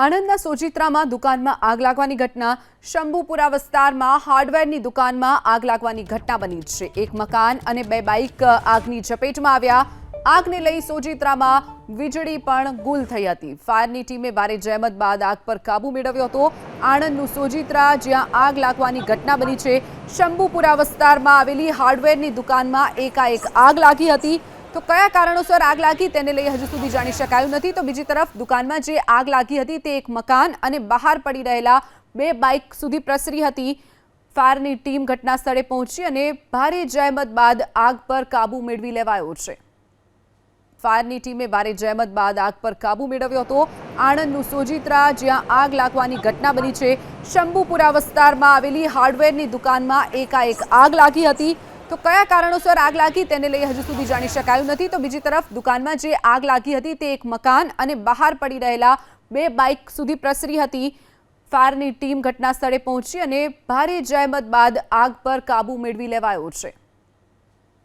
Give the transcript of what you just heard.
આણંદના સોજિત્રામાં દુકાનમાં આગ લાગવાની ઘટના. શંભુપુરા વિસ્તારમાં હાર્ડવેરની દુકાનમાં આગ લાગવાની ઘટના બની છે. એક મકાન અને બે બાઇક આગની ઝપેટમાં આવ્યા. આગને લઈ સોજિત્રામાં વીજળી પણ ગુલ થઈ હતી. ફાયરની ટીમે ભારે જહેમત બાદ આગ પર કાબુ મેળવ્યો હતો. આણંદનું સોજિત્રા, જ્યાં આગ લાગવાની ઘટના બની છે, શંભુપુરા વિસ્તારમાં આવેલી હાર્ડવેરની દુકાનમાં એકાએક આગ લાગી હતી. તો કયા કારણોસર આગ લાગી તેને લઈ હજુ સુધી જાણી શકાયું નથી. તો બીજી તરફ દુકાનમાં જે આગ લાગી હતી તે એક મકાન અને બહાર પડી રહેલા બે બાઇક સુધી પ્રસરી હતી. ફાયરની ટીમ ઘટના સ્થળે પહોંચી અને ભારે જહેમત બાદ આગ પર કાબુ મેળવી લેવાયો છે. ફાયરની ટીમે ભારે જહેમત બાદ આગ પર કાબુ મેળવ્યો હતો. આણંદનું સોજિત્રા, જ્યાં આગ લાગવાની ઘટના બની છે, શંભુપુરા વિસ્તારમાં આવેલી હાર્ડવેરની દુકાનમાં એકાએક આગ લાગી હતી. તો કયા કારણોસર આગ લાગી તેને લઈ હજુ સુધી જાણી શકાયું નથી. તો બીજી તરફ દુકાનમાં જે આગ લાગી હતી તે એક મકાન અને બહાર પડી રહેલા બે બાઇક સુધી પ્રસરી હતી. ફાયરની ટીમ ઘટના સ્થળે પહોંચી અને ભારે જહેમત બાદ આગ પર કાબુ મેળવી લેવાયો છે.